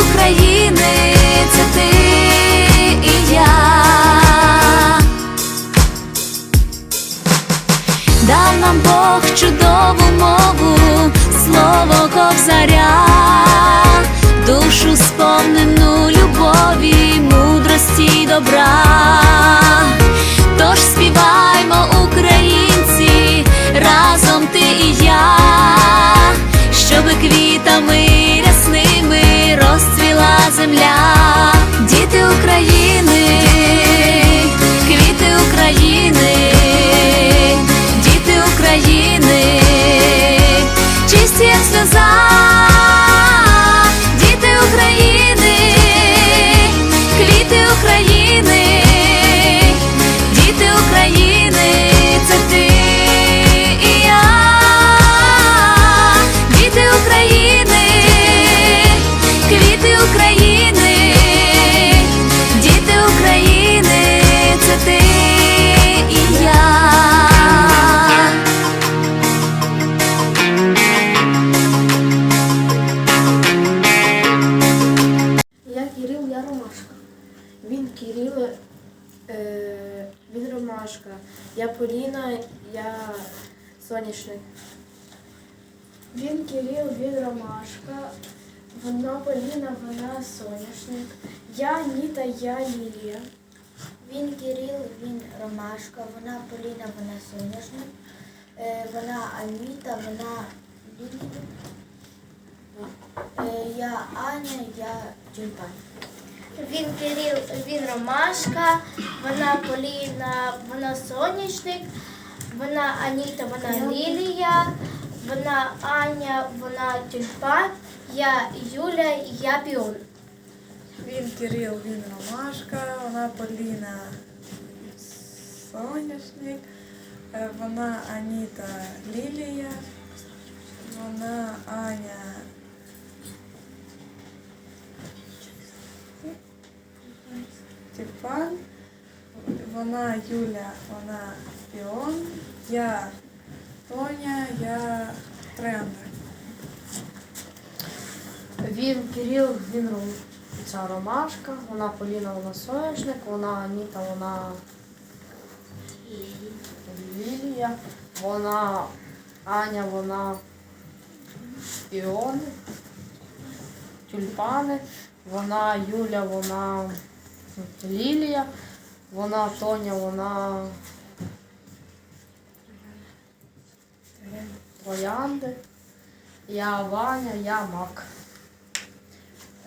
України, це ти і я. Дав нам Бог чудову мову, слово ковзаря, душу сповнену любові, мудрості й добра. Ромашка. Я Поліна, я соняшник. Він Кирил, він Ромашка. Вона Поліна, вона соняшник. Я Ніта, я Лілія. Він Кирил, він Ромашка, вона Поліна, вона соняшник, е, вона Аніта, вона Лілія. Е, я Аня, я тюльпан. Він Кирил, він Ромашка, вона Поліна, вона Сонячник, вона Аніта, вона Лілія, вона Аня, вона Тюльпан, я Юля, я Піон. Він Кирил, він Ромашка, вона Поліна Соняшник, е, вона Аніта Лілія, вона Аня. Тюльпан, вона Юля, вона Піон, я Тоня, я Троянда. Він Кирил, він ця Ромашка, вона Поліна, вона соняшник, вона Аніта, вона Лілія, вона Аня, вона Іони, тюльпани, вона Юля, вона Лілія, вона Тоня, вона Троянди, я Ваня, я Мак.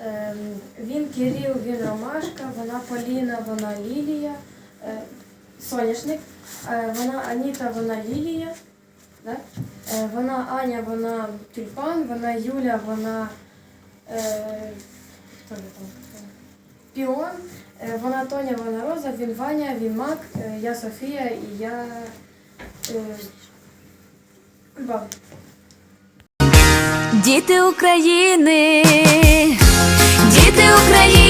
Ем, Він Кирил, він Ромашка, вона Поліна, вона Лілія, е, соняшник, е, вона Аніта, вона Лілія, да? Е, вона Аня, вона тюльпан, вона Юля, вона е, хто там? Піон, е, вона Тоня, вона Роза, він Ваня, він Мак, е, я Софія і я е, Діти України, діти України.